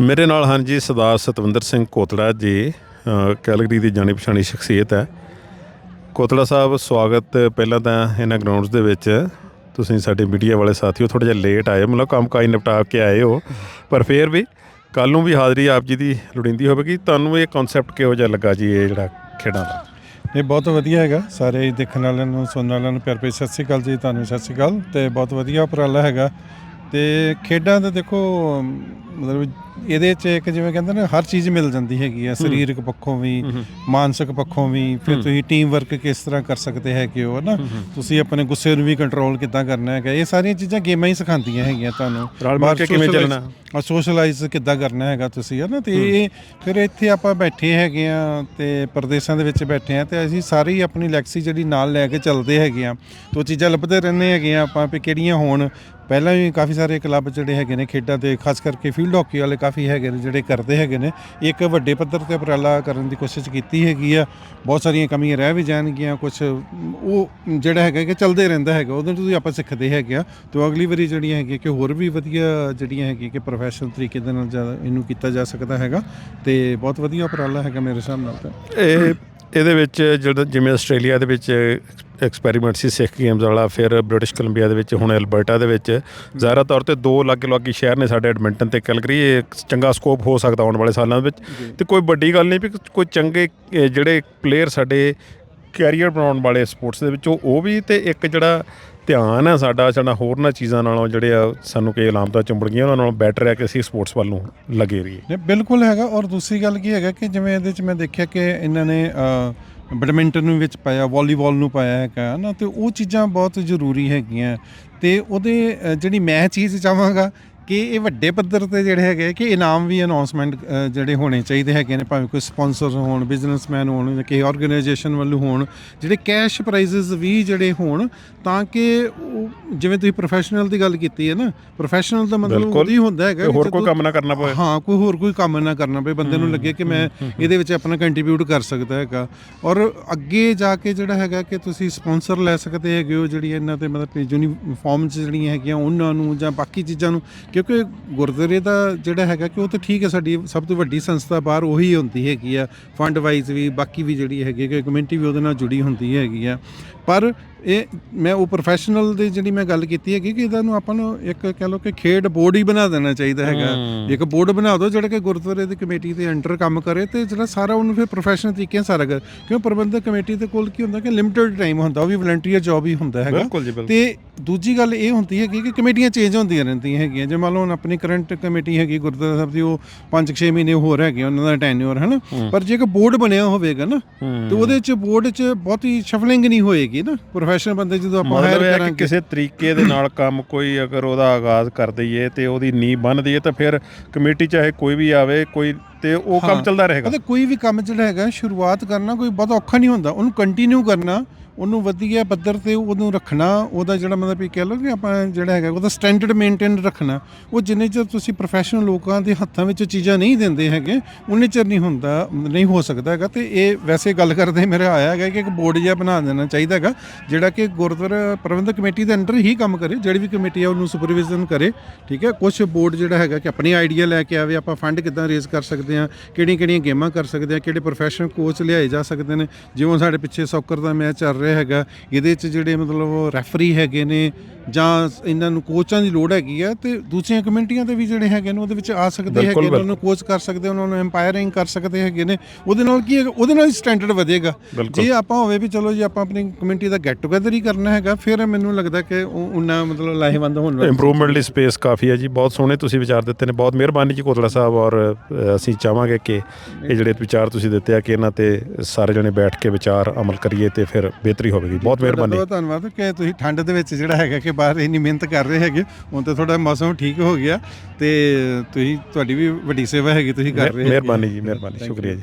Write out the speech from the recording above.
ਮੇਰੇ ਨਾਲ ਹਨ ਜੀ ਸਰਦਾਰ ਸਤਵਿੰਦਰ ਸਿੰਘ ਕੋਤੜਾ ਜੀ ਕੈਲਗਰੀ ਦੀ ਜਾਣੀ ਪਛਾਣੀ ਸ਼ਖਸੀਅਤ ਹੈ। ਕੋਤੜਾ ਸਾਹਿਬ, ਸਵਾਗਤ ਪਹਿਲਾਂ ਤਾਂ ਇਹਨਾਂ ਗਰਾਊਂਡਸ ਦੇ ਵਿੱਚ। ਤੁਸੀਂ ਸਾਡੇ ਮੀਡੀਆ ਵਾਲੇ ਸਾਥੀਓ ਥੋੜਾ ਜਿਹਾ ਲੇਟ ਆਏ ਮਤਲਬ ਕੰਮ ਕਾਜ ਨਿਪਟਾ ਕੇ ਆਏ ਹੋ। ਪਰ ਫੇਰ ਵੀ ਕੱਲ ਨੂੰ ਵੀ ਹਾਜ਼ਰੀ ਆਪ ਜੀ ਦੀ ਲੋੜੀਂਦੀ ਹੋਵੇਗੀ। ਤੁਹਾਨੂੰ ਇਹ ਕਨਸੈਪਟ ਕਿਹੋ ਜਿਹਾ ਲੱਗਾ ਜੀ, ਇਹ ਜਿਹੜਾ ਖੇਡਾਂ ਦਾ? ਇਹ ਬਹੁਤ ਵਧੀਆ ਹੈਗਾ। ਸਾਰੇ ਦੇਖਣ ਵਾਲਿਆਂ ਨੂੰ, ਸੁਣਨ ਵਾਲਿਆਂ ਨੂੰ ਪਿਆਰ ਭਰੀ ਸਤਿ ਸ੍ਰੀ ਅਕਾਲ ਜੀ, ਤੁਹਾਨੂੰ ਸਤਿ ਸ੍ਰੀ ਅਕਾਲ। ਤੇ ਬਹੁਤ ਵਧੀਆ ਉਪਰਾਲਾ ਹੈਗਾ। ਤੇ ਖੇਡਾਂ ਦਾ ਦੇਖੋ ਮਤਲਬ ਇਹਦੇ 'ਚ ਇੱਕ ਜਿਵੇਂ ਕਹਿੰਦੇ ਨੇ ਹਰ ਚੀਜ਼ ਮਿਲ ਜਾਂਦੀ ਹੈਗੀ ਆ ਸਰੀਰਕ ਪੱਖੋਂ ਵੀ ਮਾਨਸਿਕ ਪੱਖੋਂ ਵੀ ਫਿਰ ਤੁਸੀਂ ਟੀਮ ਵਰਕ ਕਿਸ ਤਰ੍ਹਾਂ ਕਰ ਸਕਦੇ ਹੈਗੇ ਹੋ ਨਾ ਤੁਸੀਂ ਆਪਣੇ ਗੁੱਸੇ ਨੂੰ ਵੀ ਕੰਟਰੋਲ ਕਿੱਦਾਂ ਕਰਨਾ ਹੈਗਾ ਇਹ ਸਾਰੀਆਂ ਚੀਜ਼ਾਂ ਗੇਮਾਂ ਹੀ ਸਿਖਾਉਂਦੀਆਂ ਹੈਗੀਆਂ ਤੁਹਾਨੂੰ। ਰਲ ਮਿਲ ਕੇ ਕਿਵੇਂ ਚੱਲਣਾ? ਆ ਸੋਸ਼ਲਾਈਜ਼ ਕਿੱਦਾਂ ਕਰਨਾ ਹੈਗਾ ਤੁਸੀਂ ਹੈ ਨਾ ਤੇ ਇਹ ਫਿਰ ਇੱਥੇ ਆਪਾਂ ਬੈਠੇ ਹੈਗੇ ਆ ਤੇ ਪ੍ਰਦੇਸ਼ਾਂ ਦੇ ਵਿੱਚ ਬੈਠੇ ਆ ਤੇ ਅਸੀਂ ਸਾਰੇ ਆਪਣੀ ਲੈਕਸੀ ਜਿਹੜੀ ਨਾਲ ਲੈ ਕੇ ਚੱਲਦੇ ਹੈਗੇ ਆ ਤੇ ਉਹ ਚੀਜ਼ਾਂ ਲੱਭਦੇ ਰਹਿੰਦੇ ਹੈਗੇ ਆ ਆਪਾਂ ਵੀ ਕਿਹੜੀਆਂ ਹੋਣ। ਪਹਿਲਾਂ ਵੀ ਕਾਫੀ ਸਾਰੇ ਕਲੱਬ ਜਿਹੜੇ ਹੈਗੇ ਨੇ ਖੇਡਾਂ ਤੇ ਖਾਸ ਕਰਕੇ ਫੀਲਡ ਹਾਕੀ ਵਾਲੇ ਕਾਫੀ ਹੈਗੇ ਨੇ, ਜਿਹੜੇ ਕਰਦੇ ਹੈਗੇ ਨੇ। ਇੱਕ ਵੱਡੇ ਪੱਧਰ ਤੇ ਉਪਰਾਲਾ ਕਰਨ ਦੀ ਕੋਸ਼ਿਸ਼ ਕੀਤੀ ਹੈਗੀ ਆ। ਬਹੁਤ ਸਾਰੀਆਂ ਕਮੀਆਂ ਰਹਿ ਵੀ ਜਾਣਗੀਆਂ ਕੁਝ ਉਹ ਜਿਹੜਾ ਹੈਗਾ ਕਿ ਚੱਲਦੇ ਰਹਿੰਦਾ ਹੈਗਾ, ਉਹਦੇ ਤੋਂ ਹੀ ਆਪਾਂ ਸਿੱਖਦੇ ਹੈਗੇ ਆ। ਤੇ ਅਗਲੀ ਵਾਰੀ ਜਿਹੜੀਆਂ ਹੈਗੀਆਂ ਕਿ ਹੋਰ ਵੀ ਵਧੀਆ ਜਿਹੜੀਆਂ ਹੈਗੀਆਂ ਕਿ ਪ੍ਰੋਫੈਸ਼ਨਲ ਤਰੀਕੇ ਦੇ ਨਾਲ ਜ਼ਿਆਦਾ ਇਹਨੂੰ ਕੀਤਾ ਜਾ ਸਕਦਾ ਹੈਗਾ। ਤੇ ਬਹੁਤ ਵਧੀਆ ਉਪਰਾਲਾ ਹੈਗਾ ਮੇਰੇ ਹਿਸਾਬ ਨਾਲ ਤਾਂ। ਇਹ ਇਹਦੇ ਵਿੱਚ ਜਿਹੜਾ ਜਿਵੇਂ ਆਸਟ੍ਰੇਲੀਆ ਦੇ ਵਿੱਚ ਐਕਸਪੈਰੀਮੈਂਟ ਸੀ ਸਿੱਖ ਗੇਮਸ ਵਾਲਾ ਫਿਰ ਬ੍ਰਿਟਿਸ਼ ਕੋਲੰਬੀਆ ਦੇ ਵਿੱਚ ਹੁਣ ਐਲਬਰਟਾ ਦੇ ਵਿੱਚ। ਜ਼ਾਰਾ ਤੌਰ ਤੇ ਦੋ ਲਾਗੇ ਲਾਗੇ ਸ਼ਹਿਰ ਨੇ ਸਾਡੇ ਐਡਮਿੰਟਨ ਤੇ ਕੈਲਗਰੀ ਇਹ ਇੱਕ ਚੰਗਾ ਸਕੋਪ ਹੋ ਸਕਦਾ ਆਉਣ ਵਾਲੇ ਸਾਲਾਂ ਦੇ ਵਿੱਚ ਤੇ ਕੋਈ ਵੱਡੀ ਗੱਲ ਨਹੀਂ ਵੀ ਕੋਈ ਚੰਗੇ ਜਿਹੜੇ ਪਲੇਅਰ ਸਾਡੇ ਕੈਰੀਅਰ ਬਣਾਉਣ ਵਾਲੇ ਸਪੋਰਟਸ ਦੇ ਵਿੱਚੋਂ ਉਹ ਵੀ ਤੇ ਇੱਕ ਜਿਹੜਾ ਧਿਆਨ ਹੈ ਸਾਡਾ ਸਾਡਾ ਹੋਰਨਾਂ ਚੀਜ਼ਾਂ ਨਾਲੋਂ ਜਿਹੜੇ ਆ ਸਾਨੂੰ ਕਈ ਇਲਾਮਤਾਂ ਚੁੰਬੜ ਗਈਆਂ ਉਹਨਾਂ ਨਾਲੋਂ ਬੈਟਰ ਹੈ ਕਿ ਅਸੀਂ ਸਪੋਰਟਸ ਵੱਲ ਨੂੰ ਲੱਗੇ ਰਹੀਏ। ਨੇ ਬਿਲਕੁਲ ਹੈਗਾ। ਔਰ ਦੂਸਰੀ ਗੱਲ ਕੀ ਹੈਗਾ ਕਿ ਜਿਵੇਂ ਇਹਦੇ ਚ ਮੈਂ ਦੇਖਿਆ ਕਿ ਇਹਨਾਂ ਨੇ ਬੈਡਮਿੰਟਨ ਨੂੰ ਵਿੱਚ ਪਾਇਆ, ਵਾਲੀਬਾਲ ਨੂੰ ਪਾਇਆ ਹੈਗਾ ਨਾ ਤੇ ਉਹ ਚੀਜ਼ਾਂ ਬਹੁਤ ਜ਼ਰੂਰੀ ਹੈਗੀਆਂ। ਤੇ ਉਹਦੇ ਜਿਹੜੀ ਮੈਂ ਚੀਜ਼ ਚਾਹਾਂਗਾ ਕਿ ਇਹ ਵੱਡੇ ਪੱਧਰ ਤੇ ਜਿਹੜੇ ਹੈਗੇ ਕਿ ਇਨਾਮ ਵੀ ਅਨਾਉਂਸਮੈਂਟ ਜਿਹੜੇ ਹੋਣੇ ਚਾਹੀਦੇ ਹੈਗੇ ਨੇ, ਭਾਵੇਂ ਕੋਈ ਸਪਾਂਸਰ ਹੋਣ ਬਿਜ਼ਨਸਮੈਨ ਹੋਣ ਜਾਂ ਕਿਸੇ ਆਰਗੇਨਾਈਜੇਸ਼ਨ ਵੱਲੋਂ ਹੋਣ, ਜਿਹੜੇ ਕੈਸ਼ ਪ੍ਰਾਈਜ਼ਸ ਵੀ ਜਿਹੜੇ ਹੋਣ, ਤਾਂ ਕਿ ਜਿਵੇਂ ਤੁਸੀਂ ਪ੍ਰੋਫੈਸ਼ਨਲ ਦੀ ਗੱਲ ਕੀਤੀ ਹੈ ਨਾ ਪ੍ਰੋਫੈਸ਼ਨਲ ਦਾ ਮਤਲਬ। ਉਹਦੀ ਹੁੰਦਾ ਹੈਗਾ ਹੋਰ ਕੋਈ ਕੰਮ ਨਾ ਕਰਨਾ ਪਵੇ। ਹਾਂ ਕੋਈ ਹੋਰ ਕੋਈ ਕੰਮ ਨਾ ਕਰਨਾ ਪਏ ਬੰਦੇ ਨੂੰ ਲੱਗੇ ਕਿ ਮੈਂ ਇਹਦੇ ਵਿੱਚ ਆਪਣਾ ਕੰਟਰੀਬਿਊਟ ਕਰ ਸਕਦਾ ਹੈਗਾ। ਔਰ ਅੱਗੇ ਜਾ ਕੇ ਜਿਹੜਾ ਹੈਗਾ ਕਿ ਤੁਸੀਂ ਸਪਾਂਸਰ ਲੈ ਸਕਦੇ ਹੈਗੇ ਹੋ ਜਿਹੜੀ ਇਹਨਾਂ ਤੇ ਮਤਲਬ ਯੂਨੀਫਾਰਮ ਜਿਹੜੀਆਂ ਹੈਗੀਆਂ ਉਹਨਾਂ ਨੂੰ ਜਾਂ ਬਾਕੀ ਚੀਜ਼ਾਂ ਨੂੰ ਕਿਉਂਕਿ ਗੁਰਦੁਆਰੇ ਦਾ ਜਿਹੜਾ ਹੈਗਾ ਕਿ ਉਹ ਤਾਂ ਠੀਕ ਹੈ ਸਾਡੀ ਸਭ ਤੋਂ ਵੱਡੀ ਸੰਸਥਾ ਬਾਹਰ ਉਹੀ ਹੁੰਦੀ ਹੈਗੀ ਆ। ਫੰਡ ਵਾਈਜ਼ ਵੀ ਬਾਕੀ ਵੀ ਜਿਹੜੀ ਹੈਗੀ ਕਿ ਕਮਿਊਨਿਟੀ ਵੀ ਉਹਦੇ ਨਾਲ ਜੁੜੀ ਹੁੰਦੀ ਹੈਗੀ ਆ। ਪਰ ਇਹ ਮੈਂ ਉਹ ਪ੍ਰੋਫੈਸ਼ਨਲ ਦੀ ਜਿਹੜੀ ਮੈਂ ਗੱਲ ਕੀਤੀ ਹੈਗੀ ਕਿ ਇਹਦਾ ਨੂੰ ਆਪਾਂ ਨੂੰ ਇੱਕ ਕਹਿ ਲਓ ਕਿ ਖੇਡ ਬੋਰਡ ਹੀ ਬਣਾ ਦੇਣਾ ਚਾਹੀਦਾ ਹੈਗਾ। ਇੱਕ ਬੋਰਡ ਬਣਾ ਦਿਓ ਜਿਹੜਾ ਕਿ ਗੁਰਦੁਆਰੇ ਦੀ ਕਮੇਟੀ ਦੇ ਅੰਡਰ ਕੰਮ ਕਰੇ ਤੇ ਜਿਹੜਾ ਸਾਰਾ ਉਹਨੂੰ ਫਿਰ ਪ੍ਰੋਫੈਸ਼ਨਲ ਤਰੀਕੇ ਨਾਲ ਸਾਰਾ ਕਰ। ਕਿਉਂ? ਪ੍ਰਬੰਧਕ ਕਮੇਟੀ ਦੇ ਕੋਲ ਕੀ ਹੁੰਦਾ ਕਿ ਲਿਮਿਟਿਡ ਟਾਈਮ ਹੁੰਦਾ ਉਹ ਵੀ ਵਲੰਟੀਅਰ ਜੌਬ ਹੀ ਹੁੰਦਾ ਹੈਗਾ। ਤੇ ਦੂਜੀ ਗੱਲ ਇਹ ਹੁੰਦੀ ਹੈਗੀ ਕਿ ਕਮੇਟੀਆਂ ਚੇਂਜ ਹੁੰਦੀਆਂ ਰਹਿੰਦੀਆਂ ਹੈਗੀਆਂ। ਜੇ ਮੰਨ ਲਓ ਹੁਣ ਆਪਣੀ ਕਰੰਟ ਕਮੇਟੀ ਹੈਗੀ ਗੁਰਦੁਆਰਾ ਸਾਹਿਬ ਦੀ ਉਹ 5-6 ਮਹੀਨੇ ਹੋਰ ਹੈਗੇ ਉਹਨਾਂ ਦਾ ਟੈਨਿਓਰ ਹੈ। ਨਾ ਪਰ ਜੇ ਇੱਕ ਬੋਰਡ ਬਣਿਆ ਹੋਵੇਗਾ ਨਾ ਤੇ ਉਹਦੇ ਚ ਬੋਰਡ ਚ ਬਹੁਤੀ ਸ਼ਫਲਿੰਗ ਨਹੀਂ ਹੋਏਗੀ ਨਾ? ਪ੍ਰੋਫੈਸ਼ਨਲ ਬੰਦੇ ਜਦੋਂ ਆਪਾਂ ਹਾਇਰ ਹੈ ਕਿ ਕਰਾਂਗੇ। ਕਿਸੇ ਤਰੀਕੇ ਦੇ ਨਾਲ ਕੰਮ ਕੋਈ ਅਗਰ ਉਹਦਾ ਆਗਾਜ਼ ਕਰ ਦਈਏ ਤੇ ਉਹਦੀ ਨੀਂਹ ਬੰਨ ਦਈਏ ਤਾਂ ਫਿਰ ਕਮੇਟੀ ਚਾਹੇ ਕੋਈ ਵੀ ਆਵੇ ਕੋਈ ਤੇ ਉਹ ਕੰਮ। ਚੱਲਦਾ ਰਹੇਗਾ। ਪਤਾ ਕੋਈ ਵੀ ਕੰਮ ਜਿਹੜਾ ਹੈਗਾ ਸ਼ੁਰੂਆਤ ਕਰਨਾ ਕੋਈ ਬਹੁਤ ਔਖਾ ਨਹੀਂ ਹੁੰਦਾ। ਉਹਨੂੰ ਕੰਟੀਨਿਊ ਕਰਨਾ ਉਹਨੂੰ ਵਧੀਆ ਪੱਧਰ ਤੇ ਉਹਨੂੰ ਰੱਖਣਾ ਉਹਦਾ ਜਿਹੜਾ ਮਤਲਬ ਵੀ ਕਹਿ ਲਓ ਕਿ ਆਪਾਂ ਜਿਹੜਾ ਹੈਗਾ ਉਹਦਾ ਸਟੈਂਡਰਡ ਮੇਨਟੇਨ ਰੱਖਣਾ ਉਹ ਜਿੰਨੇ ਚਿਰ ਤੁਸੀਂ ਪ੍ਰੋਫੈਸ਼ਨਲ ਲੋਕਾਂ ਦੇ ਹੱਥਾਂ ਵਿੱਚ ਚੀਜ਼ਾਂ ਨਹੀਂ ਦਿੰਦੇ ਹੈਗੇ ਉਨੇ ਚਿਰ ਨਹੀਂ ਹੁੰਦਾ ਨਹੀਂ ਹੋ ਸਕਦਾ ਹੈਗਾ। ਤੇ ਇਹ ਵੈਸੇ ਗੱਲ ਕਰਦੇ ਮੇਰੇ ਆਇਆ ਹੈਗਾ ਕਿ ਇੱਕ ਬੋਰਡ ਜਿਹਾ ਬਣਾ ਦੇਣਾ ਚਾਹੀਦਾ ਹੈਗਾ ਜਿਹੜਾ ਕਿ ਗੁਰਦੁਆਰਾ ਪ੍ਰਬੰਧਕ ਕਮੇਟੀ ਦੇ ਅੰਡਰ ਹੀ ਕੰਮ ਕਰੇ ਜਿਹੜੀ ਵੀ ਕਮੇਟੀ ਆ ਉਹਨੂੰ ਸੁਪਰਵਿਜ਼ਨ ਕਰੇ ਠੀਕ ਹੈ? ਕੁਝ ਬੋਰਡ ਜਿਹੜਾ ਹੈਗਾ ਕਿ ਆਪਣੀ ਆਈਡੀਆ ਲੈ ਕੇ ਆਵੇ ਆਪਾਂ ਫੰਡ ਕਿੱਦਾਂ ਰੇਜ਼ ਕਰ ਸਕਦੇ ਆ ਕਿਹੜੀਆਂ ਕਿਹੜੀਆਂ ਗੇਮਾਂ ਕਰ ਸਕਦੇ ਆ ਕਿਹੜੇ ਪ੍ਰੋਫੈਸ਼ਨਲ ਕੋਚ ਲਿਆਏ ਜਾ ਸਕਦੇ ਨੇ। ਜਿਵੇਂ ਸਾਡੇ ਪਿੱਛੇ ਸੌਕਰ ਦਾ ਮੈਚ ਚੱਲ ਰਿਹਾ ਹੈਗਾ ਇਹਦੇ 'ਚ ਜਿਹੜੇ ਮਤਲਬ ਰੈਫਰੀ ਹੈਗੇ ਨੇ ਜਾਂ ਇਹਨਾਂ ਨੂੰ ਕੋਚਾਂ ਦੀ ਲੋੜ ਹੈਗੀ ਆ ਤੇ ਦੂਸਰੀਆਂ ਕਮੇਟੀਆਂ ਦੇ ਵੀ ਜਿਹੜੇ ਹੈਗੇ ਨੇ ਉਹਦੇ ਵਿੱਚ ਆ ਸਕਦੇ ਹੈਗੇ ਨੇ ਉਹਨਾਂ ਨੂੰ ਕੋਚ ਕਰ ਸਕਦੇ ਉਹਨਾਂ ਨੂੰ ਐਮਪਾਇਰਿੰਗ ਕਰ ਸਕਦੇ ਹੈਗੇ ਨੇ। ਉਹਦੇ ਨਾਲ ਕੀ ਹੈਗਾ ਉਹਦੇ ਨਾਲ ਹੀ ਸਟੈਂਡਰਡ ਵਧੇਗਾ। ਜੇ ਆਪਾਂ ਹੋਵੇ ਵੀ ਚਲੋ ਜੀ ਆਪਾਂ ਆਪਣੀ ਕਮੇਟੀ ਦਾ ਗੈਟ ਟੂਗੇਦਰ ਹੀ ਕਰਨਾ ਹੈਗਾ ਫਿਰ ਮੈਨੂੰ ਲੱਗਦਾ ਕਿ ਉਹ ਉਹਨਾਂ ਮਤਲਬ ਲਾਹੇਵੰਦ ਹੋਣ ਵਾਲੀ ਇੰਪਰੂਵਮੈਂਟ ਲਈ ਸਪੇਸ ਕਾਫੀ ਹੈ ਜੀ ਬਹੁਤ ਸੋਹਣੇ ਤੁਸੀਂ ਵਿਚਾਰ ਦਿੱਤੇ ਨੇ ਬਹੁਤ ਮਿਹਰਬਾਨੀ ਜੀ ਕੋਤਲਾ ਸਾਹਿਬ ਔਰ ਅਸੀਂ ਚਾਹਾਂਗੇ ਕਿ ਇਹ ਜਿਹੜੇ ਵਿਚਾਰ ਤੁਸੀਂ ਦਿੱਤੇ ਆ ਕਿ ਇਹਨਾਂ ਤੇ ਸਾਰੇ ਜਣੇ ਬੈਠ ਕੇ ਵਿਚਾਰ ਅਮਲ ਕਰੀਏ ਤੇ ਫਿਰ ਬਿਹਤਰੀ ਹੋਵੇਗੀ ਬਹੁਤ ਮਿਹਰਬਾਨੀ ਬਹੁਤ ਧੰਨਵਾਦ ਕਿ ਤੁਸੀਂ ਠੰਡ ਦੇ ਵਿੱਚ ਜਿਹੜਾ ਹੈਗਾ ਕਿ ਬਾਹਰ ਇੰਨੀ ਮਿਹਨਤ ਕਰ ਰਹੇ ਹੈਗੇ ਹੁਣ ਤਾਂ ਥੋੜਾ ਮੌਸਮ ਠੀਕ ਹੋ ਗਿਆ ਤੇ ਤੁਸੀਂ ਤੁਹਾਡੀ ਵੀ ਵੱਡੀ ਸੇਵਾ ਹੈਗੀ ਤੁਸੀਂ ਕਰ ਰਹੇ ਹੈਗੇ। ਮਿਹਰਬਾਨੀ ਜੀ ਮਿਹਰਬਾਨੀ. ਸ਼ੁਕਰੀਆ ਜੀ